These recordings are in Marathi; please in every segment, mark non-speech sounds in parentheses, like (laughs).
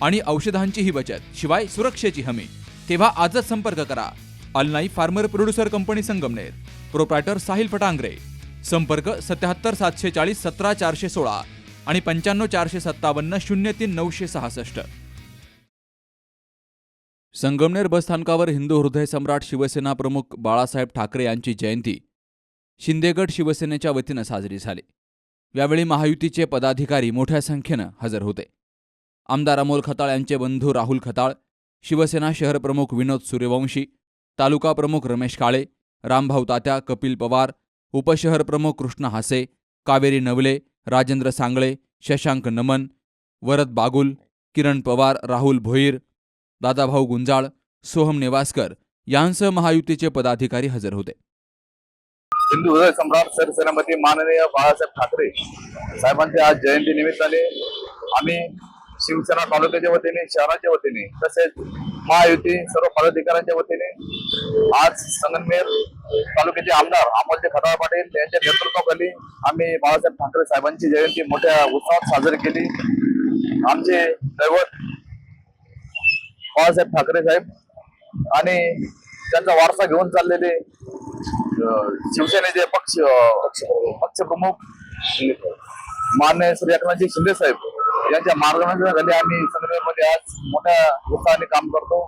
आणि औषधांचीही बचत शिवाय सुरक्षेची हमी. तेव्हा आजच संपर्क करा. अलनाई farmer producer company Sangamner. Proprietor Sahil Phatangare. संपर्क सत्याहत्तर सातशे चाळीस सतरा चारशे सोळा आणि पंच्याण्णव चारशे सत्तावन्न शून्य तीन नऊशे सहासष्ट. संगमनेर बसस्थानकावर हिंदू हृदय सम्राट शिवसेना प्रमुख बाळासाहेब ठाकरे यांची जयंती. शिंदेगड शिवसेनेच्या वतीनं साजरी झाली. यावेळी महायुतीचे पदाधिकारी मोठ्या संख्येनं हजर होते. आमदार अमोल खताळ यांचे बंधू राहुल खताळ शिवसेना शहर प्रमुख विनोद सूर्यवंशी तालुका प्रमुख रमेश काळे रामभाऊ तात्या कपिल पवार उपशहर प्रमुख कृष्ण हासे कावेरी नवले राजेंद्र सांगळे शशांक नमन वरद बागुल किरण पवार राहुल भोईर दादाभाऊ गुंजाळ सोहम नेवासकर यांसह महायुतीचे पदाधिकारी हजर होते. हिंदू हृदय सम्राट सरसेनापती माननीय बाळासाहेब ठाकरे साहेबांच्या आज जयंती निमित्ताने आम्ही शिवसेना तालुक्याच्या वतीने शहराच्या वतीने तसेच महायुती सर्व पदाधिकाऱ्यांच्या वतीने आज संगनमेर तालुक्याचे आमदार अमोलजी खताळ पाटील यांच्या नेतृत्वाखाली आम्ही बाळासाहेब ठाकरे साहेबांची जयंती मोठ्या उत्साहात साजरी केली. आमचे दैवत बाळासाहेब ठाकरे साहेब आणि त्यांचा वारसा घेऊन चाललेले शिवसेनेचे पक्ष अं, पक्षप्रमुख मान्य श्री एकनाथजी शिंदे साहेब. यांच्या मार्गदर्शनाखाली आम्ही संघटनेमध्ये आज मोठ्या उत्साहाने काम करतो.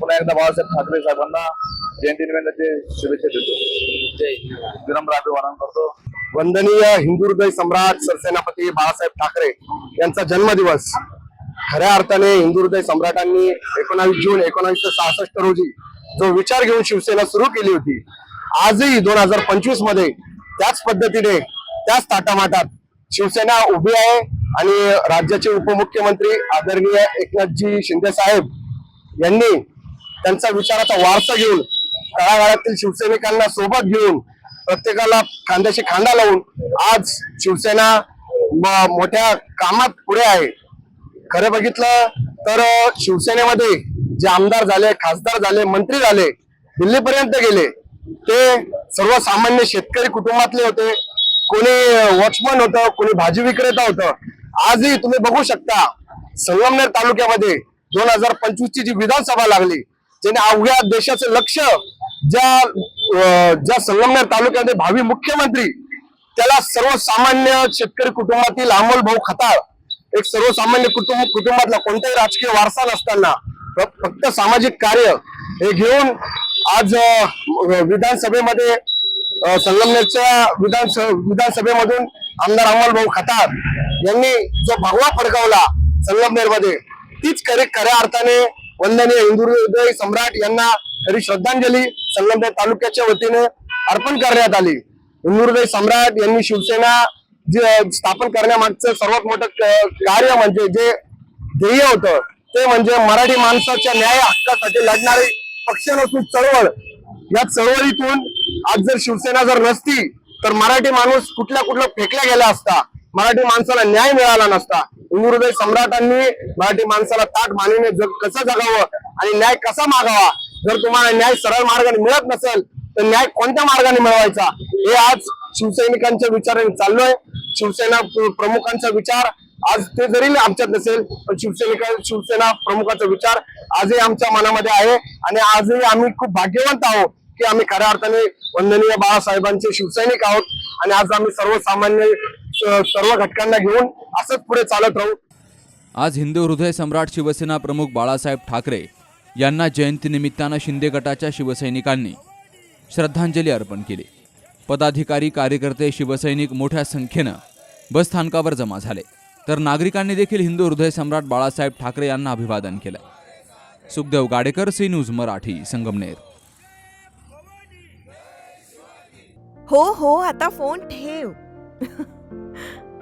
पुन्हा एकदा बाळासाहेब ठाकरे साहेबांना जयंती निमित्ताचे शुभेच्छा देतो. विनम्र अभिवादन करतो. वंदनीय हिंदू हृदय सम्राट सरसेनापती बाळासाहेब ठाकरे यांचा जन्मदिवस. खऱ्या अर्थाने हिंदू हृदय सम्राटांनी एकोणावीस जून एकोणावीसशे सहासष्ट रोजी जो विचार घेऊन शिवसेना सुरू केली होती आजही दोन हजार पंचवीसमध्ये त्याच पद्धतीने त्याच ताटामाटात शिवसेना उभी आहे. आणि राज्याचे उपमुख्यमंत्री आदरणीय एकनाथजी शिंदे साहेब यांनी त्यांचा विचाराचा वारसा घेऊन तळागाळातील शिवसैनिकांना सोबत घेऊन प्रत्येकाला खांद्याशी खांदा लावून आज शिवसेना मोठ्या कामात पुढे आहे. खरं बघितलं तर शिवसेनेमध्ये जे आमदार झाले खासदार झाले मंत्री झाले दिल्लीपर्यंत गेले ते सर्वसामान्य शेतकरी कुटुंबातले होते. कोणी वॉचमन होतं कोणी भाजी विक्रेता होतं. आजही तुम्ही बघू शकता संगमनेर तालुक्यामध्ये दोन हजार पंचवीस ची जी विधानसभा लागली ज्याने अवघ्या देशाचं लक्ष ज्या ज्या संगमनेर तालुक्यामध्ये भावी मुख्यमंत्री त्याला सर्वसामान्य शेतकरी कुटुंबातील अमोल भाऊ खताळ एक सर्वसामान्य कुटुंब कुटुंबातला कोणताही राजकीय वारसा नसताना फक्त सामाजिक कार्य हे घेऊन आज विधानसभेमध्ये संगमनेरच्या विधानसभेमधून आमदार अमोल भाऊ खताळ यांनी जो भगवा फडकावला संगमनेरमध्ये तीच खरी खऱ्या अर्थाने वंदनीय हिंदू सम्राट यांना खरी श्रद्धांजली संगमनेर तालुक्याच्या वतीने अर्पण करण्यात आली. हिंदू सम्राट यांनी शिवसेना जे स्थापन करण्यामागचं सर्वात मोठं कार्य म्हणजे जे ध्येय होतं ते म्हणजे मराठी माणसाच्या न्याय हक्कासाठी लढणारी पक्ष नसून चळवळ. या चळवळीतून आज जर शिवसेना जर नसती तर मराठी माणूस कुठल्या कुठला फेकला गेला असता मराठी माणसाला न्याय मिळाला नसता. हिंदू सम्राटांनी मराठी माणसाला ताट मानेने जग कसं जगावं आणि न्याय कसा मागावा? जर तुम्हाला न्याय सरळ मार्गाने मिळत नसेल तर न्याय कोणत्या मार्गाने मिळवायचा? हे आज शिवसैनिकांच्या विचाराने चाललोय. शिवसेना प्रमुखांचा विचार आज ते जरी आमच्यात नसेल पण शिवसेनिका शिवसेना प्रमुखाचा विचार आजही आमच्या मनामध्ये आहे. आणि आजही आम्ही खूप भाग्यवंत आहोत की आम्ही खऱ्या अर्थाने वंदनीय बाळासाहेबांचे शिवसैनिक आहोत. आणि आज आम्ही सर्वसामान्य सर्व घटकांना घेऊन असंच पुढे चालत राहू. आज हिंदू हृदय सम्राट शिवसेना प्रमुख बाळासाहेब ठाकरे यांना जयंतीनिमित्तानं शिंदे गटाच्या शिवसैनिकांनी श्रद्धांजली अर्पण केली. पदाधिकारी कार्यकर्ते शिवसैनिक मोठ्या संख्येनं बसस्थानकावर जमा झाले. तर नागरिकांनी देखील हिंदू हृदय सम्राट बाळासाहेब ठाकरे यांना अभिवादन केलं. Sukhdev Gadekar C news Marathi Sangamner. हो हो आता फोन ठेव. (laughs)